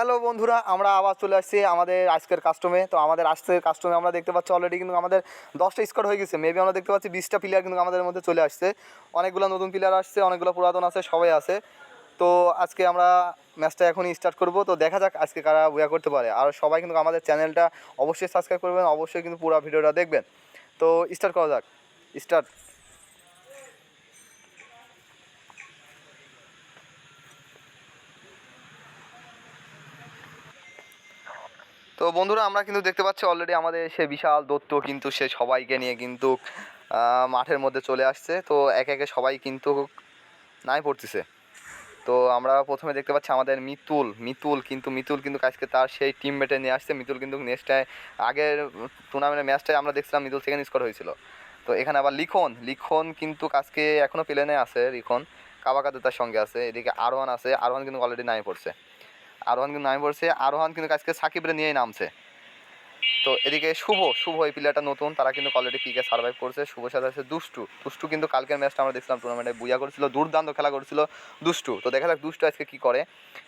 Hello বন্ধুরা, আমরা আবার চলে আসছি আমাদের আজকের কাস্টমে তো আমাদের আজকের কাস্টমে আমরা দেখতে পাচ্ছি অলরেডি কিন্তু আমাদের দশটা স্কোর হয়ে গেছে। মেবি আমরা দেখতে পাচ্ছি বিশটা প্লেয়ার কিন্তু আমাদের মধ্যে চলে আসছে। অনেকগুলো নতুন প্লেয়ার আসছে, অনেকগুলো পুরাতন আছে, সবাই আছে। তো আজকে আমরা ম্যাচটা এখনই স্টার্ট করব। তো দেখা যাক আজকে কারা উইয়া করতে পারে। আর সবাই কিন্তু আমাদের চ্যানেলটা অবশ্যই সাবস্ক্রাইব করবেন, অবশ্যই কিন্তু পুরো ভিডিওটা দেখবেন। তো স্টার্ট করা যাক। স্টার্ট তো বন্ধুরা, আমরা কিন্তু দেখতে পাচ্ছি অলরেডি আমাদের সে বিশাল দত্ত কিন্তু সে সবাইকে নিয়ে কিন্তু মাঠের মধ্যে চলে আসছে। তো একে একে সবাই কিন্তু নাই পড়তেছে। তো আমরা প্রথমে দেখতে পাচ্ছি আমাদের মিতুল মিতুল কিন্তু মিতুল কিন্তু আজকে তার সেই টিম মেটে নিয়ে আসছে। মিতুল কিন্তু নেক্সটটায় আগের টুর্নামেন্টের ম্যাচটায় আমরা দেখছিলাম মিতুল সেকেন্ড স্কোর হয়েছিল। তো এখানে আবার লিখন লিখন কিন্তু আজকে এখনও প্লেনে আছে, লিখন। কাবাকাদুতার সঙ্গে আছে, এদিকে আরোহান আছে আরোহান কিন্তু অলরেডি নাই পড়ছে। আরোহান কিন্তু নামে পড়ছে। আরোহান কিন্তু আজকে সাকিবরে নিয়েই নামছে। তো এদিকে শুভ শুভ এই প্লেয়ারটা নতুন। তারা কিন্তু অলরেডি পিকে সার্ভাইভ করছে। শুভ সাথে আছে দুষ্টু। দুষ্টু কিন্তু কালকের ম্যাচটা আমরা দেখছিলাম টুর্নামেন্টে বুয়া করেছিল, দুর্দান্ত খেলা করেছিল দুষ্টু। তো দেখা যাক দুষ্টু আজকে কী করে।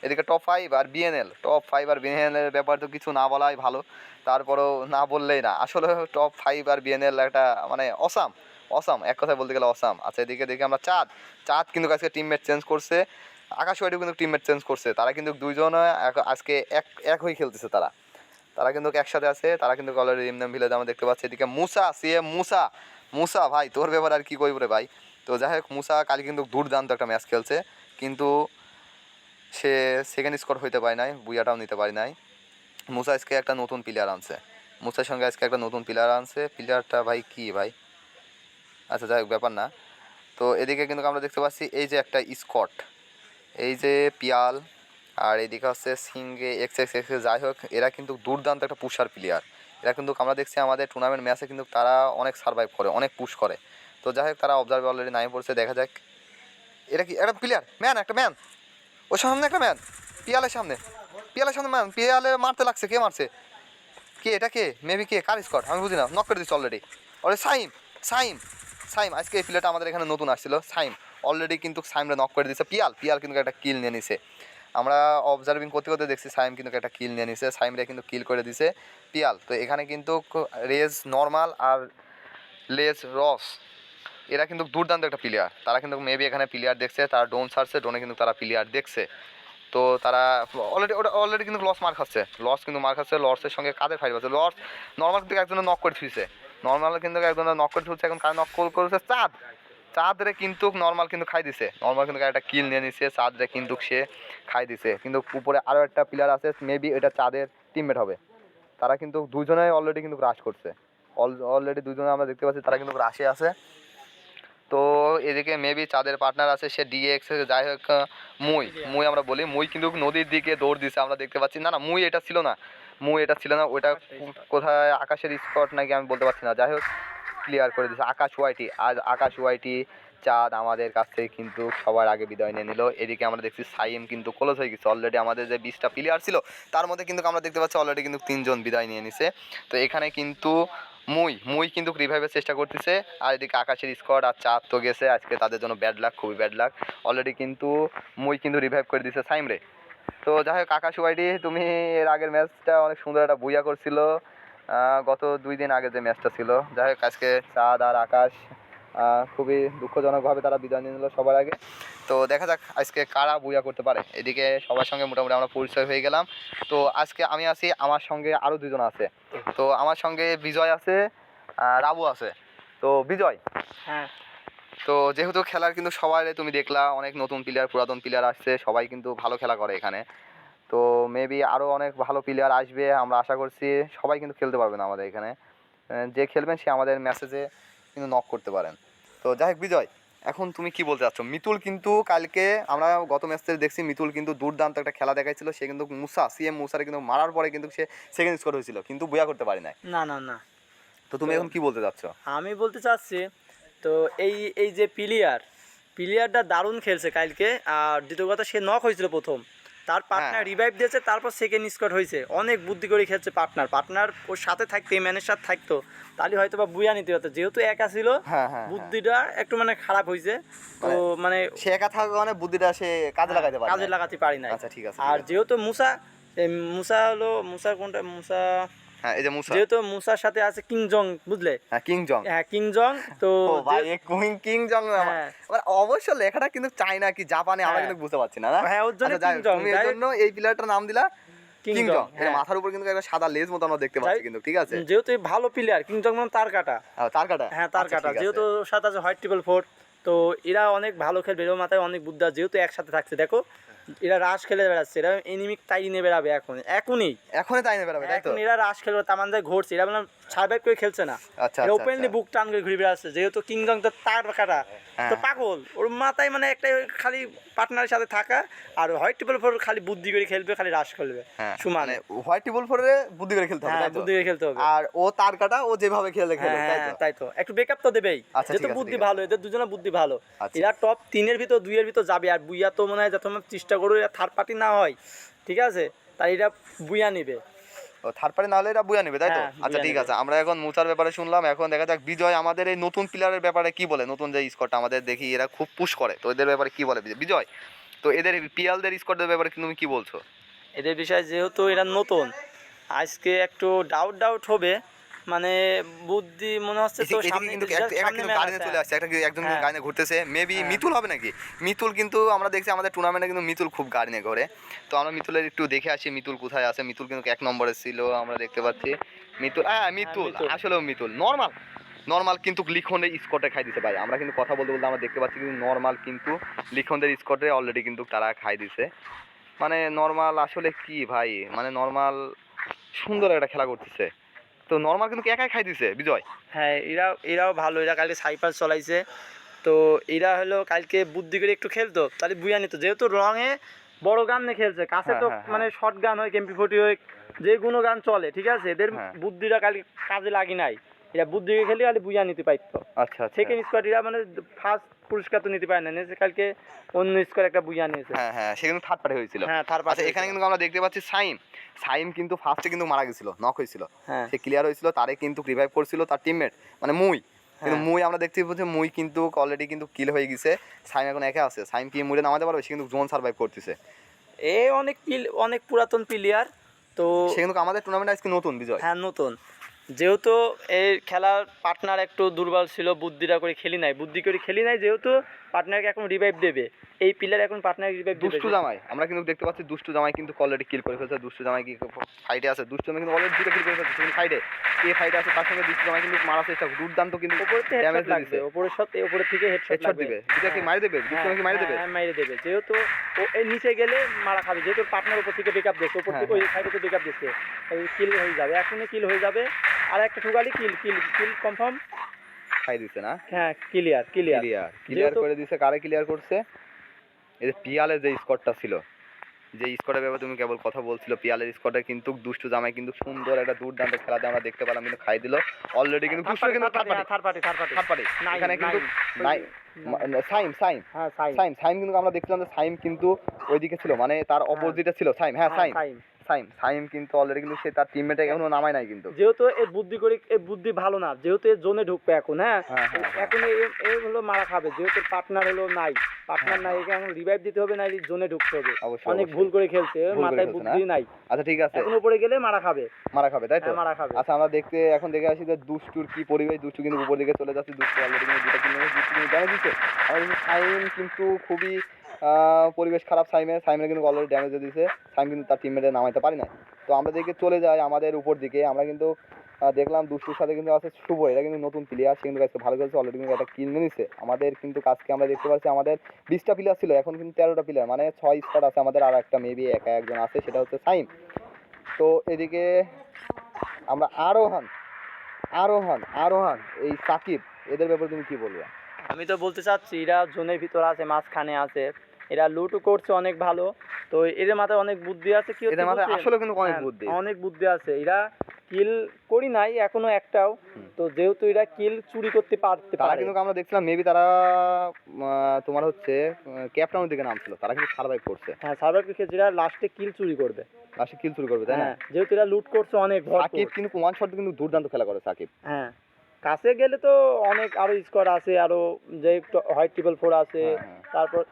এদিকে টপ ফাইভ আর বিএনএল টপ ফাইভ আর বিএনএল এর ব্যাপার তো কিছু না বলাই ভালো। তারপরেও না বললেই না। আসলে টপ ফাইভ আর বিএনএল একটা মানে অসাম অসাম এক কথায় বলতে গেলে অসাম আচ্ছা এদিকে দেখি আমরা চাঁদ। চাঁদ কিন্তু আজকে টিমমেট চেঞ্জ করছে। আকাশ ওয়াইডও কিন্তু টিমমেট চেঞ্জ করছে। তারা কিন্তু দুইজন আজকে এক এক হয়ে খেলতেছে তারা। তারা কিন্তু একসাথে আছে, তারা কিন্তু অলরেডি ইমদাম ভিলেজ আমরা দেখতে পাচ্ছি। এদিকে মুসা সিএম মুসা। মুসা, ভাই, তোর ব্যাপার আর কি কইব রে ভাই? তো যাই হোক, মুসা কাল কিন্তু দুর্দান্ত একটা ম্যাচ খেলছে। কিন্তু সে সেকেন্ড স্কোর হইতে পারে নাই বুয়াটাও নিতে পারে নাই। মুসা আজকে একটা নতুন প্লেয়ার আনছে। মুসার সঙ্গে আজকে একটা নতুন প্লেয়ার আনছে। প্লেয়ারটা ভাই কি ভাই? আচ্ছা যাই হোক, ব্যাপার না। তো এদিকে কিন্তু আমরা দেখতে পাচ্ছি, এই যে একটা স্কট এই যে পিয়াল, আর এদিকে হচ্ছে সিঙ্গে, এক্স এক্স এক্স, যাই হোক, এরা কিন্তু দুর্দান্ত একটা পুষার প্লেয়ার এরা কিন্তু আমরা দেখছি আমাদের টুর্নামেন্ট ম্যাচে কিন্তু তারা অনেক সার্ভাইভ করে, অনেক পুশ করে। তো যাই হোক, তারা অবজার্ভ অলরেডি নামে পড়ছে, দেখা যাক। এটা কি, একটা প্লেয়ার ম্যান একটা ম্যান ওর সামনে একটা ম্যান পিয়ালের সামনে। পিয়ালের সামনে ম্যান পিয়ালে মারতে লাগছে, কে মারছে? কে, এটা কে? মেবি কে? কার স্কট আমি বুঝি না নক করে দিচ্ছি অলরেডি ওরে সাইম সাইম সাইম, আজকে এই প্লেয়ারটা আমাদের এখানে নতুন আসছিল, সাইম। অলরেডি কিন্তু সাইমরা নক করে দিচ্ছে পিয়াল পিয়াল কিন্তু একটা কিল নিয়ে নিছে। আমরা অবজার্ভিং করতে করতে দেখছি সাইম কিন্তু একটা কিল নিয়ে নিছে, সাইমরা কিন্তু কিল করে দিছে। পিয়াল, তো এখানে কিন্তু রেজ নর্মাল আর লেজ রস, এরা কিন্তু দুর্দান্ত একটা প্লেয়ার তারা কিন্তু মেবি এখানে প্লেয়ার দেখছে, তারা ডোন ছাড়ছে ডোনে কিন্তু তারা প্লেয়ার দেখছে। তো তারা অলরেডি ওটা অলরেডি কিন্তু লস মার খাচ্ছে। লস কিন্তু মার খাচ্ছে লসের সঙ্গে কাদের ফাইট আছে লস নর্মাল কিন্তু একজনের নক করে থুইছে নর্মাল কিন্তু একজনের নক করে থুইছে এখন কার নক কল করেছে? চাঁদ। চাঁদ রে কিন্তু নর্মাল কিন্তু খাই দিছে। নর্মাল কিন্তু একটা কিল নিয়ে নিছে চাঁদ রে কিন্তু সে খাই দিছে। কিন্তু উপরে আরও একটা প্লেয়ার আছে মেবি এটা চাঁদের টিমমেট হবে। তারা কিন্তু দুজনে অলরেডি কিন্তু রাশ করছে। অলরেডি দুজনে আমরা দেখতে পাচ্ছি, তারা কিন্তু রাশে আছে। তো এদিকে মেবি চাঁদের পার্টনার আছে, সে ডিএক্স যাই হোক মুই। মুই আমরা বলি, মুই কিন্তু নদীর দিকে দৌড় দিছে, আমরা দেখতে পাচ্ছি। না না, মুই এটা ছিল না। মুই এটা ছিল না, ওটা কোথায়, আকাশের স্পট নাকি আমি বলতে পারছি না। যাই হোক ক্লিয়ার করে দিয়েছে। আকাশ ওয়াইটি আজ আকাশ ওয়াইটি চাঁদ আমাদের কাছ থেকে কিন্তু সবার আগে বিদায় নিয়ে নিল। এদিকে আমরা দেখছি সাইম কিন্তু ক্লোজ হয়ে গেছে। অলরেডি আমাদের যে বিশটা প্লেয়ার ছিল, তার মধ্যে কিন্তু আমরা দেখতে পাচ্ছি অলরেডি কিন্তু তিনজন বিদায় নিয়ে নিছে। তো এখানে কিন্তু মুই মুই কিন্তু রিভাইভের চেষ্টা করতেছে। আর এদিকে আকাশের স্কোয়াড আর চাঁদ তো গেছে। আজকে তাদের জন্য ব্যাড লাক খুবই ব্যাড লাক অলরেডি কিন্তু মুই কিন্তু রিভাইভ করে দিছে সাইমরে তো যাই হোক, আকাশ ওয়াইডি তুমি এর আগের ম্যাচটা অনেক সুন্দর একটা বুইয়া করছিল। গত দুই দিন আগে যে ম্যাচটা ছিল যাই হোক আজকে চাঁদ আর আকাশ খুবই দুঃখজনকভাবে তারা বিদায় নিয়ে নিল সবার আগে। তো দেখা যাক আজকে কারা বুইয়া করতে পারে। এদিকে সবার সঙ্গে মোটামুটি আমরা পরিচয় হয়ে গেলাম। তো আজকে আমি আছি আমার সঙ্গে আরও দুজন আছে। তো আমার সঙ্গে বিজয় আছে রাবু আছে। তো বিজয় হ্যাঁ। তো যেহেতু খেলার কিন্তু সবাই তুমি দেখলা অনেক নতুন প্লেয়ার পুরাতন প্লেয়ার আসছে সবাই কিন্তু ভালো খেলা করে এখানে। তো মেবি আরও অনেক ভালো প্লেয়ার আসবে আমরা আশা করছি। সবাই কিন্তু খেলতে পারবে না আমাদের এখানে। যে খেলবেন সে আমাদের মেসেজে কিন্তু নক করতে পারেন। তো যাই হোক বিজয় এখন তুমি কি বলতে চাচ্ছ? মিতুল কিন্তু কালকে আমরা গত ম্যাচ থেকে দেখছি মিতুল কিন্তু দুর্দান্ত একটা খেলা দেখাইছিল। সে কিন্তু মুসা সিএম মুসারে কিন্তু মারার পরে কিন্তু সে সেকেন্ড স্কোর হয়েছিল কিন্তু বুয়া করতে পারি নাই। না না না। তো তুমি এখন কি বলতে চাচ্ছ? আমি বলতে চাচ্ছি তো এই এই যে প্লেয়ার প্লেয়ারটা দারুণ খেলছে কালকে আর দ্বিতীয় কথা সে নক হয়েছিল প্রথম। তার পার্টনার হ্যাঁ। রিভাইভ দিয়েছে তারপর সেকেন্ড স্কোয়াড হয়েছে। অনেক বুদ্ধি করে খেলছে পার্টনার পার্টনার ওর সাথে থাকতো এই ম্যানের সাথে থাকতো। তাহলে হয়তো বা বুয়া নিতে হতো যেহেতু একা ছিল হ্যাঁ হ্যাঁ বুদ্ধিটা একটু মানে খারাপ হয়েছে। তো মানে সে একা থাকা কারণে বুদ্ধিটা সে কাজে লাগাতে পারে কাজে লাগাতে পারি না আচ্ছা, ঠিক আছে, আর যেহেতু মুসা মুসা হলো মুসা কোনটা? মুসা হ্যাঁ এই যে মুসা। যেহেতু মুসার সাথে আছে কিং জং বুঝলে? হ্যাঁ কিং জং। হ্যাঁ কিং জং তো ভাই কিং জং হ্যাঁ। অবশ্য লেখাটা কিন্তু চাইনা কি জাপানি আমরা হ্যাঁ। কিন্তু বুঝতে পারছি না হ্যাঁ, ওর জন্য আচ্ছা, কিং জং, এর জন্য এই প্লেয়ারটার নাম দিলা কিং জং, হ্যাঁ। মাথার উপর কিন্তু একটা সাদা লেজ মতো আমরা দেখতে পাচ্ছি কিন্তু ঠিক আছে? যেহেতু ভালো প্লেয়ার কিং জং মানে তার কাটা। তার কাটা। হ্যাঁ তার আচ্ছা, কাটা। যেহেতু সাথে আছে হোয়াইট ট্রিপল ফোর তো এরা অনেক ভালো খেলবে এর মাথায় অনেক বুদ্ধা যেহেতু একসাথে থাকছে দেখো। এরা রাশ খেলে বেড়াচ্ছে এরা এনিমিক তাই নিয়ে বেড়াবে এখন এখনই। এখনই তাই না বেরোবে তাই তো? এখন এরা রাশ খেলবে ঘুরছে এরা সার্ভাইভ করে খেলছে না। আচ্ছা আচ্ছা, ওপেনলি আচ্ছা। বুক টান করে ঘুরে বেড়াচ্ছে যেহেতু তো তার কাটা হ্যাঁ। তো পাগল ওর মাথায় মানে একটা খালি পার্টনারের সাথে থাকা আর হোয়াইট ট্রিপল ফোর খালি বুদ্ধি করে খেলবে খালি রাশ খেলবে সমানে। হোয়াইট টেবল ফোরে বুদ্ধি করে খেলতে হবে হ্যাঁ? বুদ্ধি করে খেলতে হবে। আর ও তার কাটা ও যেভাবে খেলে খেলে হ্যাঁ তাই তো। একটু ব্যাকআপ তো দেবেই আচ্ছা, যেহেতু বুদ্ধি ভালো এদের দুজনের বুদ্ধি ভালো। আচ্ছা। এরা টপ তিনের ভিতর দুইয়ের ভিতর যাবে আর বুইয়া তো মনে হয় যত চেষ্টা করব এরা থার্ড পার্টি না হয় ঠিক আছে? তাই এরা বুইয়া নিবে। ও থার্ড পার্টি নাহলে এরা বুয়া নেবে তাই তো? হ্যাঁ, আচ্ছা ঠিক আছে আমরা এখন মুচার ব্যাপারে শুনলাম এখন দেখা যাক বিজয় আমাদের এই নতুন প্লেয়ারের ব্যাপারে কি বলে নতুন যে স্কোরটা আমাদের দেখি এরা খুব পুশ করে তো এদের ব্যাপারে কি বলে বিজয়? তো এদের পিয়ালদের স্কোরদের ব্যাপারে তুমি কি বলছো? এদের বিষয়ে যেহেতু এরা নতুন আজকে একটু ডাউট ডাউট হবে মানে বুদ্ধি মনে হচ্ছে তো সামনে কিন্তু গাড়িতে চলে আসছে একটা একজন হ্যাঁ। গাড়ি ঘুরতেছে মেবি হ্যাঁ। মিতুল হবে নাকি? মিতুল কিন্তু আমরা দেখছি আমাদের টুর্নামেন্টে কিন্তু মিতুল খুব গাড়ি নিয়ে ঘোরে তো আমরা মিতুলের একটু দেখে আসি মিতুল কোথায় আছে? মিতুল কিন্তু এক নম্বরে ছিল আমরা দেখতে পাচ্ছি। মিতুল হ্যাঁ মিতুল মিতুল। আসলেও মিতুল নর্মাল নর্মাল কিন্তু লিখনের স্কোরটা খাই আমরা কিন্তু কথা বলতে বলতে আমরা দেখতে পাচ্ছি কিন্তু নর্মাল কিন্তু লিখনদের স্কোরে অলরেডি কিন্তু তারা খাই দিছে। মানে নর্মাল আসলে কি ভাই? মানে নর্মাল সুন্দর একটা খেলা করতেছে। তো নর্মাল কিন্তু একাই খাই দিছে বিজয়। হ্যাঁ এরা এরাও ভালো এরা কালকে সাইপার চলাইছে। তো এরা হলো কালকে বুদ্ধি করে একটু খেলতো তাহলে বুয়া নিত। যেহেতু রঙে বড় গান নিয়ে খেলছে কাছে তো হ্যাঁ, হ্যাঁ, মানে শর্ট গান হয় কেমপি ফোর্টি হয় যে কোনো গান চলে ঠিক আছে? এদের হ্যাঁ। বুদ্ধিটা কালকে কাজে লাগি নাই। এরা বুদ্ধি করে খেলে খালি বুঝা নিতে পারতো। আচ্ছা সেকেন্ড স্কোয়াড এরা মানে ফার্স্ট পুরস্কার তো নিতে পারে না কালকে অন্য স্কোয়াড একটা বুঝা নিয়েছে। হ্যাঁ হ্যাঁ সে কিন্তু থার্ড পার্টি হয়েছিল। হ্যাঁ তার আচ্ছা পাশে এখানে কিন্তু আমরা দেখতে পাচ্ছি সাইম। সাইম কিন্তু ফার্স্টে কিন্তু মারা গেছিল নক হয়েছিল। হ্যাঁ। সে ক্লিয়ার হয়েছিল তারে কিন্তু রিভাইভ করছিল তার টিমমেট মানে মুই। কিন্তু হ্যাঁ। মুই আমরা দেখতে পাচ্ছি মুই কিন্তু অলরেডি কিন্তু কিল হয়ে গেছে। সাইম এখন একা আছে। সাইম কি মুড়ে নামাতে পারবে? সে কিন্তু জোন সার্ভাইভ করতেছে। এ অনেক অনেক পুরাতন প্লেয়ার তো সে কিন্তু আমাদের টুর্নামেন্ট আজকে নতুন বিজয়। হ্যাঁ নতুন। যেহেতু এই খেলার পার্টনার একটু দুর্বল ছিল বুদ্ধিটা করে খেলি নাই। বুদ্ধি করে খেলি নাই যেহেতু পার্টনারকে এখন রিভাইভ দেবে। এই প্লেয়ার এখন পার্টনার রিভাইভ দেবে। দুষ্টু জামাই আমরা কিন্তু দেখতে পাচ্ছি দুষ্টু জামাই কিন্তু অলরেডি কিল করে ফেলছে। দুষ্টু জামাই কি ফাইটে আছে? দুষ্টু জামাই কিন্তু অলরেডি দুটো কিল করে ফেলছে। ফাইটে কে ফাইটে আছে তার সঙ্গে দুষ্টু জামাই কিন্তু মারা চেষ্টা করছে। দুর্দান্ত কিন্তু উপরে ড্যামেজ লাগবে উপরের সাথে উপরে থেকে হেডশট হেডশট দিবে। দুটো কি মারি দেবে? দুষ্টু জামাই কি মারি দেবে? হ্যাঁ মাইরে দেবে। যেহেতু ও এই নিচে গেলে মারা খাবে। যেহেতু পার্টনার উপর থেকে ব্যাকআপ দিচ্ছে উপর হ্যাঁ, থেকে ওই সাইড থেকে ব্যাকআপ দিচ্ছে কিল হয়ে যাবে। এখনই কিল হয়ে যাবে। আর একটা ঠুকালি কিল কিল কিল কনফার্ম খাই দিছে না? হ্যাঁ ক্লিয়ার ক্লিয়ার ক্লিয়ার ক্লিয়ার করে দিছে কারে ক্লিয়ার করছে? এই যে যে স্কোরটা ছিল যে স্কোরের ব্যাপারে তুমি কেবল কথা বলছিল পিয়ালের কিন্তু দুষ্টু জামাই কিন্তু সুন্দর একটা দুর্দান্ত খেলাতে আমরা দেখতে পেলাম কিন্তু খাই দিল। অলরেডি কিন্তু দুষ্টু কিন্তু third party third party third party এখানে কিন্তু নাই। সাইম সাইম হ্যাঁ সাইম সাইম কিন্তু আমরা দেখছিলাম যে সাইম কিন্তু ওইদিকে ছিল মানে তার অপোজিটে ছিল সাইম হ্যাঁ সাইম সাইন সাইম। সাইম কিন্তু অলরেডি কিন্তু সে তার টিমমেটে এখনও নামায় নাই কিন্তু। যেহেতু এর বুদ্ধি করে এর বুদ্ধি ভালো না যেহেতু এর জোনে ঢুকবে এখন হ্যাঁ? হ্যাঁ, হ্যাঁ, হ্যাঁ। এখন এ- এ হলো মারা খাবে যেহেতু পার্টনার হলো নাই। পার্টনার নাই একে এখন রিভাইভ দিতে হবে না জোনে ঢুকতে হবে। অনেক ভুল করে খেলছে মাথায় বুদ্ধি নাই। আচ্ছা ঠিক আছে। এখন উপরে গেলে মারা খাবে। মারা খাবে তাই তো? মারা খাবে। আচ্ছা আমরা দেখতে এখন দেখে আসি যে দুষ্টুর কি পরিবেশ দুষ্টু কিন্তু উপর দিকে চলে যাচ্ছে দুষ্টু অলরেডি কিন্তু দুটো কিনে দুষ্টু কিন্তু দিচ্ছে। কিন্তু সাইম কিন্তু খুবই পরিবেশ খারাপ সাইমের সাইমের কিন্তু অলরেডি ড্যামেজ দিয়েছে। সাইম কিন্তু তার টিমমেটে নামাইতে পারি না তো আমরা দেখে চলে যাই আমাদের উপর দিকে। আমরা কিন্তু দেখলাম দুষ্টুর সাথে কিন্তু আছে শুভ। এটা কিন্তু নতুন প্লেয়ার সে কিন্তু আজকে ভালো খেলছে। অলরেডি কিন্তু একটা কিনে নিয়েছে আমাদের কিন্তু কাজকে আমরা দেখতে পাচ্ছি, আমাদের বিশটা প্লেয়ার ছিল। এখন কিন্তু তেরোটা প্লেয়ার মানে ছয় স্কোয়াড আছে আমাদের, আর একটা মেবি একা একজন আছে, সেটা হচ্ছে সাইম। তো এদিকে আমরা আরোহণ আরোহণ আরোহণ এই সাকিব, এদের ব্যাপারে তুমি কি বলবে? আমি তো বলতে চাচ্ছি, এরা জোনের ভিতর আছে, মাঝখানে আছে। এরা লুটও করছে অনেক ভালো। তো এদের মাথায় অনেক বুদ্ধি আছে কি এদের মাথায় আসলে কিন্তু অনেক হ্যাঁ, বুদ্ধি। অনেক বুদ্ধি আছে। এরা কিল করি নাই এখনও একটাও। তো যেহেতু এরা কিল চুরি করতে পারতে পারে। কিন্তু আমরা দেখছিলাম মেবি তারা তোমার হচ্ছে ক্যাপটাউনের দিকে নাম ছিল তারা কিন্তু সার্ভাইভ করছে। হ্যাঁ সার্ভার ক্রিকেট যেটা লাস্টে কিল চুরি করবে। লাস্টে কিল শুরু করবে তাই না? হ্যাঁ যেহেতু এরা লুট করছে অনেক। সাকিব কিন্তু ওয়ান শট কিন্তু দুর্দান্ত খেলা করে সাকিব। হ্যাঁ কাছে গেলে তো অনেক আরও স্কোর আছে আরও যে হোয়াইট ট্রিপল ফোর আছে হ্যাঁ। তারপর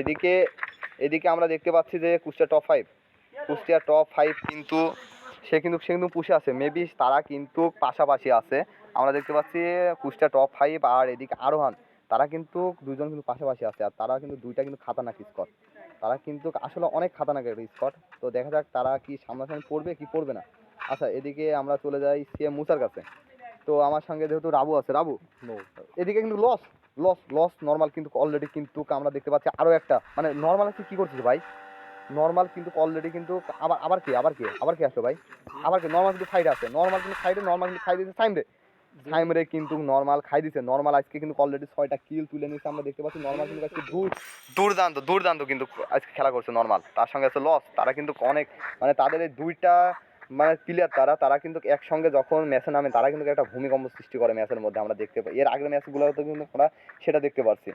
এদিকে এদিকে আমরা দেখতে পাচ্ছি যে Kushtia top five Kushtia top five কিন্তু সে কিন্তু সে কিন্তু পুষে আছে। মেবি তারা কিন্তু পাশাপাশি আছে। আমরা দেখতে পাচ্ছি কুষ্টিয়া টপ ফাইভ আর এদিকে আরোহান। তারা কিন্তু দুজন কিন্তু পাশাপাশি আছে। আর তারা কিন্তু দুইটা কিন্তু খাতানাক স্কট তারা কিন্তু আসলে অনেক খাতানাক একটা স্কট তো দেখা যাক তারা কি সামনাসামনি পড়বে কি পড়বে না। আচ্ছা এদিকে আমরা চলে যাই সিএম মুসার কাছে। তো আমার সঙ্গে যেহেতু রাবু আছে রাবু? এদিকে কিন্তু লস লস লস নর্মাল কিন্তু অলরেডি কিন্তু আমরা দেখতে পাচ্ছি আরও একটা। মানে নর্মাল আছে, কী করছিস ভাই? নর্মাল কিন্তু অলরেডি কিন্তু আবার আবার কি আবার কি আবার কি আসলো ভাই? আবার কি? নর্মাল কিন্তু সাইডে আছে। নর্মাল কিন্তু সাইডে নর্মাল কিন্তু খাই দিচ্ছে সাইম রে কিন্তু নর্মাল খাই দিচ্ছে নর্মাল আজকে কিন্তু অলরেডি ছয়টা কিল তুলে নিয়েছে, আমরা দেখতে পাচ্ছি নর্মাল কিন্তু আজকে দূর দুর্দান্ত দুর্দান্ত কিন্তু আজকে খেলা করছে নর্মাল তার সঙ্গে আছে লস তারা কিন্তু অনেক মানে তাদের এই দুইটা মানে প্লেয়ার তারা তারা কিন্তু একসঙ্গে যখন ম্যাচে নামে, তারা কিন্তু একটা ভূমিকম্প সৃষ্টি করে ম্যাচের মধ্যে আমরা দেখতে পাই এর আগের ম্যাচগুলোতে কিন্তু আমরা সেটা দেখতে পারছি।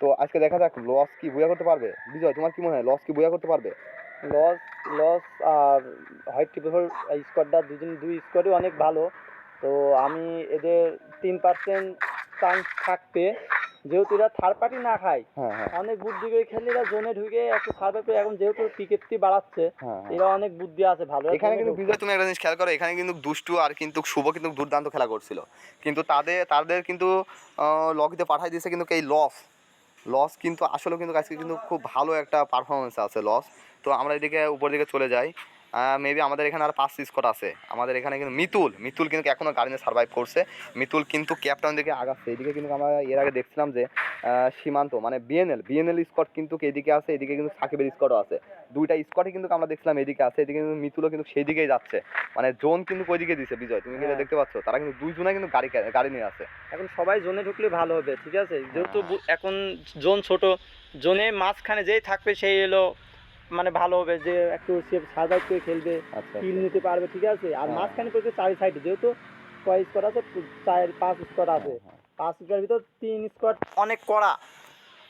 তো আজকে দেখা যাক লস কি বুয়া করতে পারবে? বিজয়, তোমার কি মনে হয় লস কি বুয়া করতে পারবে? লস লস আর হোয়াইট ট্রিপল স্কোয়াডটা দুজন দুই স্কোয়াডই অনেক ভালো। তো আমি এদের তিন পার্সেন্ট চান্স থাকতে যেহেতু এরা থার্ড পার্টি না খায় হ্যাঁ হ্যাঁ। অনেক বুদ্ধি করে খেললে এরা জোনে ঢুকে একটু সার্ভে করে এখন যেহেতু ক্রিকেটটি বাড়াচ্ছে হ্যাঁ। এরা অনেক বুদ্ধি আছে ভালো এখানে কিন্তু বিজয় তুমি একটা জিনিস খেয়াল করো এখানে কিন্তু দুষ্টু আর কিন্তু শুভ কিন্তু দুর্দান্ত খেলা করছিল। কিন্তু তাদের তাদের কিন্তু লগিতে পাঠাই দিয়েছে কিন্তু এই লস লস কিন্তু আসলে কিন্তু আজকে কিন্তু খুব ভালো একটা পারফরমেন্স আছে লস তো আমরা এদিকে উপর দিকে চলে যাই। মেবি আমাদের এখানে আর পাঁচ স্কট আছে। আমাদের এখানে কিন্তু মিতুল মিতুল কিন্তু এখনও গার্ডেনে সার্ভাইভ করছে। মিতুল কিন্তু ক্যাপ্টেন দিকে আগাচ্ছে। এদিকে কিন্তু আমরা এর আগে দেখছিলাম যে সীমান্ত মানে বিএনএল বিএনএল স্কট কিন্তু এদিকে আছে এদিকে কিন্তু সাকিবের স্কটও আছে। দুইটা স্কটই কিন্তু আমরা দেখছিলাম এদিকে আছে এদিকে কিন্তু মিতুলও কিন্তু সেই দিকেই যাচ্ছে। মানে জোন কিন্তু ওই দিকে দিছে বিজয় তুমি কিন্তু হ্যাঁ। দেখতে পাচ্ছ। তারা কিন্তু দুইজনে কিন্তু গাড়ি গাড়ি নিয়ে আছে। এখন সবাই জোনে ঢুকলে ভালো হবে ঠিক আছে? যেহেতু এখন জোন ছোট জোনে মাঝখানে যেই থাকবে সেই এলো মানে ভালো হবে যে একটু সে সার্ভাইভ করে খেলবে আচ্ছা কিল নিতে পারবে ঠিক আছে? আর হ্যাঁ। মাঝখানে পড়ছে চারি সাইডে যেহেতু কয় স্কোয়াড আছে? চার পাঁচ স্কোয়াড আছে। হ্যাঁ, পাঁচ স্কোয়ার ভিতর তিন স্কোয়াড অনেক কড়া।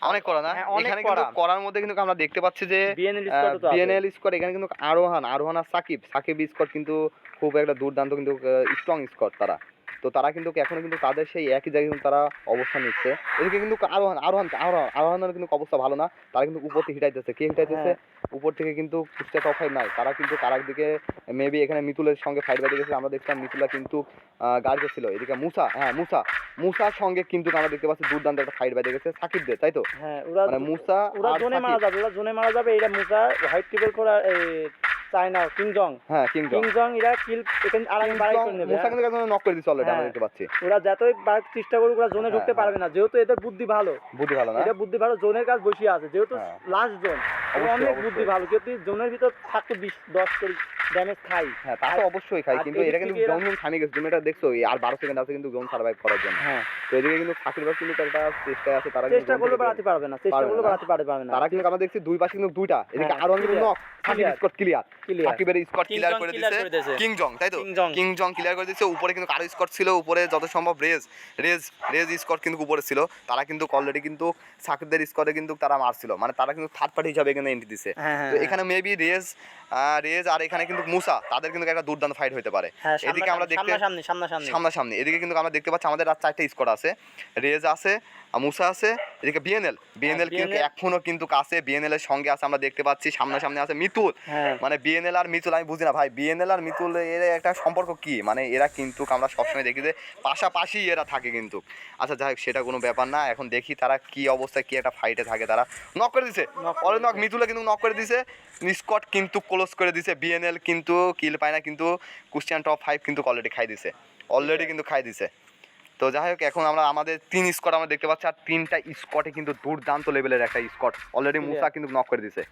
অনেক করা না? হ্যাঁ, অনেক এখানে কিন্তু কড়া। করার মধ্যে কিন্তু আমরা দেখতে পাচ্ছি যে বিএনএল স্কোয়াড এখানে কিন্তু আরোহান আরোহান আর সাকিব। সাকিব স্কোয়াড কিন্তু খুব একটা দুর্দান্ত কিন্তু স্ট্রং স্কোয়াড তারা। তো তারা কিন্তু এখনও কিন্তু তাদের সেই একই জায়গায় কিন্তু তারা অবস্থান নিচ্ছে। এদিকে কিন্তু আরোহান আরোহান আরোহান আরোহানের কিন্তু অবস্থা ভালো না। তারা কিন্তু উপর থেকে হিটাইতেছে। কে হিটাইতেছে? উপর থেকে কিন্তু টপ ফাইভ নাই। তারা কিন্তু কারাক দিকে মেবি এখানে মিতুলের সঙ্গে ফাইট বাইতে গেছে আমরা দেখছিলাম মিতুলা কিন্তু গাড়িতে ছিল। এদিকে মুসা হ্যাঁ মুসা। মুসার সঙ্গে কিন্তু আমরা দেখতে পাচ্ছি দুর্দান্ত একটা ফাইট বাজে গেছে সাকিবদের তাই তো? হ্যাঁ ওরা মানে মুসা ওরা জোনে। মারা যাবে ওরা জোনে মারা যাবে এটা মুসা হোয়াইট ট্রিপল করা চায়না কিংজং হ্যাঁ কিংজং এরা কিল এখানে আরামে বাড়াই করে নেবে। একজন নক করে দিচ্ছে অলরেডি আমরা হ্যাঁ। দেখতে পাচ্ছি। ওরা যতই বার চেষ্টা করুক ওরা জোনে হ্যাঁ, ঢুকতে হ্যাঁ। পারবে না। যেহেতু এদের বুদ্ধি ভালো। বুদ্ধি ভালো না? এটা বুদ্ধি ভালো জোনের কাজ বসিয়ে আছে। যেহেতু। লাস্ট জোন অনেক বুদ্ধি ভালো। কিন্তু জোনের ভিতর থাকতে বিশ দশ করে ড্যামেজ খাই হ্যাঁ তা তো অবশ্যই খাই কিন্তু এটা কিন্তু জোন জোন গেছে। তুমি এটা দেখছ আর বারো সেকেন্ড আছে কিন্তু জোন সার্ভাইভ করার জন্য। হ্যাঁ। তো এদিকে কিন্তু বাস কিন্তু একটা চেষ্টায় আছে তারা চেষ্টা করলে বাড়াতে পারবে না। চেষ্টা করলে বাড়াতে পারবে না। তারা কিন্তু আমরা দেখছি দুই পাশে কিন্তু দুইটা। এদিকে আরও কিন্তু নক ক্লিয়ার সাকিবের স্কট ক্লিয়ার করে দিয়েছে। কিংজং তাই তো? কিংজং। কিংজং ক্লিয়ার করে দিয়েছে। উপরে কিন্তু কারও স্কট ছিল উপরে যত সম্ভব রেজ রেজ রেজ স্কট কিন্তু উপরে ছিল। তারা কিন্তু অলরেডি কিন্তু সাকিবদের স্কটে কিন্তু তারা মারছিল। মানে তারা কিন্তু থার্ড পার্টি হিসাবে এখানে এন্ট্রি দিছে। হ্যাঁ হ্যাঁ তো এখানে মেবি রেজ রেজ আর এখানে কিন্তু মুসা তাদের কিন্তু একটা দুর্দান্ত ফাইট হতে পারে। হ্যাঁ এদিকে আমরা দেখতে সামনাসামনি এদিকে কিন্তু আমরা দেখতে পাচ্ছি আমাদের আর চারটে স্কোয়াড আছে। রেজ আছে মুসা আছে এদিকে বিএনএল বিএনএল কিন্তু এখনও কিন্তু কাছে। বিএনএল এর সঙ্গে আছে আমরা দেখতে পাচ্ছি। সামনাসামনি আছে মিতুল। হ্যাঁ। মানে বিএনএল আর মিতুল আমি বুঝি না ভাই। বিএনএল আর মিতুল এর একটা সম্পর্ক কি? মানে এরা কিন্তু আমরা সবসময় দেখি যে পাশাপাশি এরা থাকে কিন্তু। আচ্ছা যাই হোক সেটা কোনো ব্যাপার না। এখন দেখি তারা কি অবস্থায় কি একটা ফাইটে থাকে তারা। নক করে দিছে। Already knock. মিতুলে কিন্তু নক করে দিছে। স্কট কিন্তু ক্লোজ করে দিছে। বিএনএল কিন্তু কিল পায় না কিন্তু কুশ্চিয়ান টপ ফাইভ কিন্তু অলরেডি খাই দিছে। অলরেডি কিন্তু খাই দিছে। তো যাই হোক এখন আমরা আমাদের তিন স্কট আমরা দেখতে পাচ্ছি। আর তিনটা স্কটে কিন্তু দুর্দান্ত লেভেলের একটা স্কট অলরেডি. মুসা কিন্তু নক করে দিছে।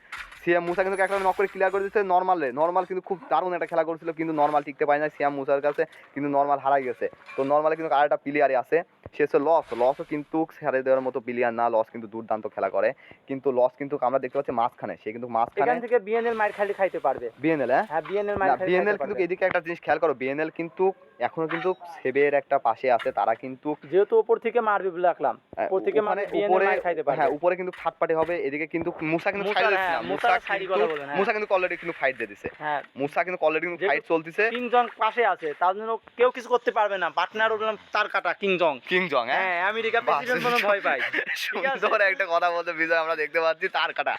সিয়াম মুসা কিন্তু একটা নক করে ক্লিয়ার করে দিচ্ছে নর্মালে নর্মাল কিন্তু খুব দারুণ একটা খেলা করছিল কিন্তু নর্মাল টিকতে পায় না সিয়াম মুসার কাছে কিন্তু নর্মাল হারাই গেছে। তো নর্মালে কিন্তু আরেকটা প্লেয়ারই আছে সে হচ্ছে লস লসও কিন্তু ছেড়ে দেওয়ার মতো প্লেয়ার না লস কিন্তু দুর্দান্ত খেলা করে। কিন্তু লস কিন্তু আমরা দেখতে পাচ্ছি মাঝখানে সে কিন্তু মাঝখানে এখান থেকে বিএনএল মাইর খালি খাইতে পারবে। বিএনএল হ্যাঁ? হ্যাঁ বিএনএল মাইর বিএনএল কিন্তু এদিকে একটা জিনিস খেয়াল করো বিএনএল কিন্তু এখনও কিন্তু সেবের একটা পাশে আছে তারা কিন্তু যেহেতু উপর থেকে মারবে বলে রাখলাম। উপর থেকে মানে উপরে খাইতে পারবে। হ্যাঁ উপরে কিন্তু থার্ড পার্টি হবে এদিকে কিন্তু মুসা কিন্তু মুসা, ফাইট হ্যাঁ, কিন্তু হ্যাঁ। মুসা কিন্তু অলরেডি কিন্তু ফাইট দিয়ে দিছে। হ্যাঁ। মুসা কিন্তু অলরেডি কিন্তু ফাইট চলতেছে। কিংজং পাশে আছে তার জন্য কেউ কিছু করতে পারবে না। পার্টনার উঠলাম তার কাটা কিংজং কিংজং হ্যাঁ? হ্যাঁ আমেরিকা প্রেসিডেন্ট মনে ভয় পায়। সুন্দর একটা কথা বলতে বিজয় আমরা দেখতে পাচ্ছি তার কাটা।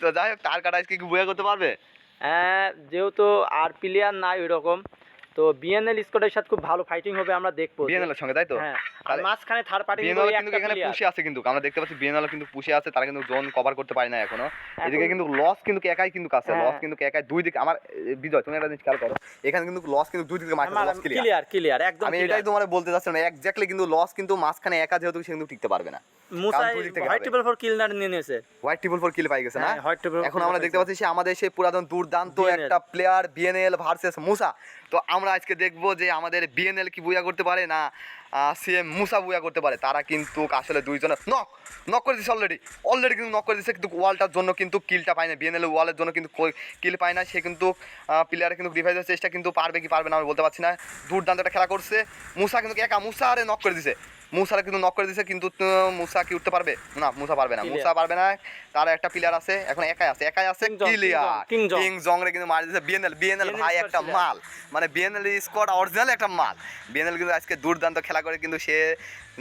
তো যাই হোক তার কাটা আজকে কি বুয়া করতে পারবে? আহ, যেহেতু আর প্লেয়ার নাই ওই রকম তো বিএনএল স্কোয়াডের সাথে খুব ভালো ফাইটিং হবে আমরা দেখব বিএনএল এর সঙ্গে তাই তো? হ্যাঁ আর মাঝখানে থার্ড পার্টি বিএনএল কিন্তু এখানে পুষে আছে কিন্তু আমরা দেখতে পাচ্ছি বিএনএল কিন্তু পুষে আছে তারা কিন্তু জোন কভার করতে পারে না এখনও। এদিকে কিন্তু লস কিন্তু একাই কিন্তু হ্যাঁ। লস কিন্তু একাই দুই দিকে আমার বিজয় তুমি একটা জিনিস খেয়াল করো এখানে কিন্তু লস কিন্তু দুই দিকে মাঠে লস ক্লিয়ার ক্লিয়ার ক্লিয়ার একদম আমি এটাই তোমার বলতে চাচ্ছিলাম এক্স্যাক্টলি কিন্তু লস কিন্তু মাঝখানে একা যেহেতু সে কিন্তু টিকতে পারবে না। হোয়াইট। ট্রিপল ফোর কিল না নিয়ে নিয়েছে। হোয়াইট ট্রিপল ফোর কিল পাই গেছে না? হ্যাঁ হোয়াইট এখন আমরা দেখতে পাচ্ছি সে আমাদের সেই পুরাতন দুর্দান্ত একটা প্লেয়ার বিএনএল ভার্সেস মুসা। তো আমরা আজকে দেখব যে আমাদের বিএনএল কি বুয়া করতে পারে না সিএম মুসা বুয়া করতে পারে। তারা কিন্তু আসলে দুইজনে নক নক করে দিচ্ছে অলরেডি অলরেডি কিন্তু নক করে দিচ্ছে কিন্তু ওয়ালটার জন্য কিন্তু কিলটা পায় না বিএনএল ওয়ালের জন্য কিন্তু কিল পায় না সে কিন্তু প্লেয়ারে কিন্তু রিভাইজের চেষ্টা কিন্তু পারবে কি পারবে না আমি বলতে পারছি না। দুর্দান্ত একটা খেলা করছে। মুসা কিন্তু একা, মুসা আরে নক করে দিছে। মুসারে কিন্তু নক করে দিছে কিন্তু মুসা কি উঠতে পারবে? না মুসা পারবে না. মুসা পারবে না তার একটা প্লেয়ার আছে এখন একাই আছে একাই আছে ক্লিয়ার কিং জং রে কিন্তু মারি দিয়েছে বিএনএল বিএনএল ভাই একটা মাল। মানে বিএনএল স্কোয়াড অরিজিনাল একটা মাল। বিএনএল কিন্তু আজকে দুর্দান্ত খেলা করে কিন্তু সে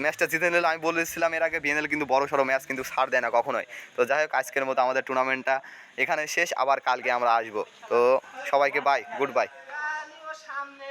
ম্যাচটা জিতে নিল আমি বলেছিলাম এর আগে বিএনএল কিন্তু বড় সড়ো ম্যাচ কিন্তু ছাড় দেয় না কখনোই। তো যাই হোক আজকের মতো আমাদের টুর্নামেন্টটা এখানে শেষ আবার কালকে আমরা আসব। তো সবাইকে বাই গুড বাই